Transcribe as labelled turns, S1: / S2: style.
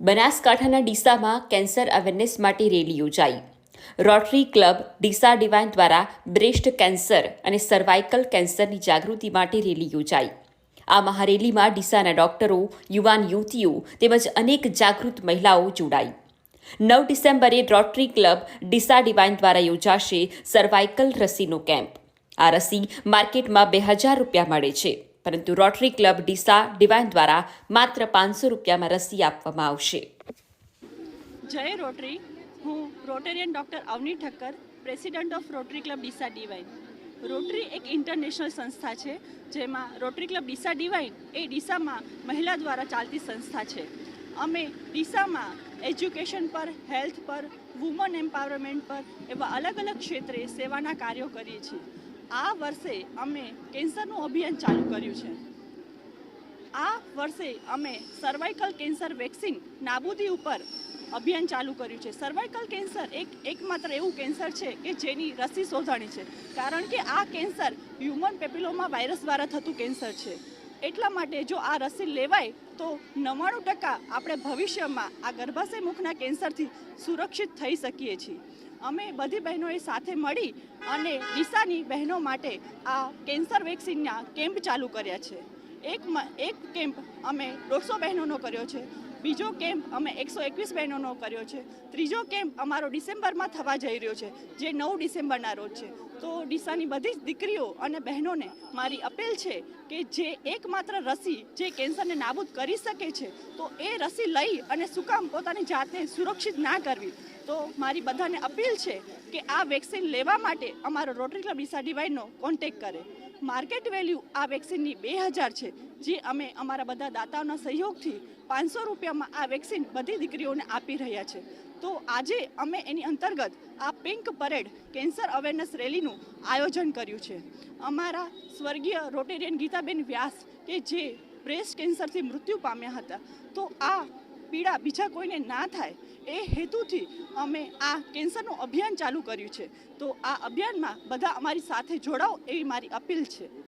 S1: બનાસકાંઠાના ડીસામાં cancer awareness માટે રેલી યોજાઈ. રોટરી ક્લબ ડીસા ડિવાઇન દ્વારા બ્રેસ્ટ કેન્સર અને સર્વાઇકલ કેન્સરની જાગૃતિ માટે રેલી યોજાઈ. આ મહારેલીમાં ડીસાના ડોક્ટરો, યુવાન યુવતીઓ તેમજ અનેક જાગૃત મહિલાઓ જોડાઈ. નવ ડિસેમ્બરે રોટરી ક્લબ ડીસા ડિવાઇન દ્વારા યોજાશે સર્વાઇકલ રસીનો કેમ્પ. આ રસી માર્કેટમાં બે હજાર રૂપિયા મળે છે. પરંતુ રોટરી ક્લબ ડીસા ડિવાઇન દ્વારા માત્ર પાંચસો રૂપિયામાં રસી આપવામાં આવશે.
S2: જય રોટરી. હું Rotarian doctor Avani Thakkar, president of Rotary club Deesa Divine. Rotary એક ઇન્ટરનેશનલ સંસ્થા છે, જેમાં રોટરી ક્લબ ડીસા ડિવાઇન એ ડીસામાં મહિલા દ્વારા ચાલતી સંસ્થા છે. અમે ડીસામાં એજ્યુકેશન પર, હેલ્થ પર, વુમન એમ્પાવરમેન્ટ પર એવા અલગ અલગ ક્ષેત્રે સેવાના કાર્યો કરીએ છીએ. આ વર્ષે અમે કેન્સરનું અભિયાન ચાલુ કર્યું છે. આ વર્ષે અમે સર્વાઇકલ કેન્સર વેક્સિન નાબૂદી ઉપર અભિયાન ચાલુ કર્યું છે. સર્વાઇકલ કેન્સર એક એકમાત્ર એવું કેન્સર છે કે જેની રસી શોધાણી છે. કારણ કે આ કેન્સર હ્યુમન પેપિલોમા વાયરસ દ્વારા થતું કેન્સર છે. એટલા માટે જો આ રસી લેવાય તો નવ્વાણું ટકા આપણે ભવિષ્યમાં આ ગર્ભાશય મુખના કેન્સરથી સુરક્ષિત થઈ શકીએ છીએ. અમે બધી બહેનોએ સાથે મળી અને ડીસાની બહેનો માટે આ કેન્સર વેક્સિનના કેમ્પ ચાલુ કર્યા છે. એક એક કેમ્પ અમે દોઢસો બહેનોનો કર્યો છે. બીજો કેમ્પ અમે એકસો એકવીસ બહેનોનો કર્યો છે. ત્રીજો કેમ્પ અમારો ડિસેમ્બરમાં થવા જઈ રહ્યો છે, જે નવ ડિસેમ્બરના રોજ છે. તો ડીસાની બધી જ દીકરીઓ અને બહેનોને મારી અપીલ છે કે જે એકમાત્ર રસી જે કેન્સરને નાબૂદ કરી શકે છે, તો એ રસી લઈ અને શું કામ પોતાની જાતને સુરક્ષિત ના કરવી. તો મારી બધાને અપીલ છે કે આ વેક્સિન લેવા માટે અમારો રોટરી ક્લબ ડીસા ડિવાઇનનો કોન્ટેક કરે. માર્કેટ વેલ્યુ આ વેક્સિનની બે હજાર છે, જે અમે અમારા બધા દાતાઓના સહયોગથી પાંચસો રૂપિયામાં આ વેક્સિન બધી દીકરીઓને આપી રહ્યા છે. તો આજે અમે એની અંતર્ગત આ પિંક પરેડ કેન્સર અવેરનેસ રેલીનું આયોજન કર્યું છે. અમારા સ્વર્ગીય રોટેરિયન ગીતાબેન વ્યાસ કે જે બ્રેસ્ટ કેન્સરથી મૃત્યુ પામ્યા હતા, તો આ પીડા બીજા કોઈને ના થાય એ હેતુથી અમે આ કેન્સરનું અભિયાન ચાલુ કર્યું છે. તો આ અભિયાનમાં બધા અમારી સાથે જોડાઓ એવી મારી અપીલ છે.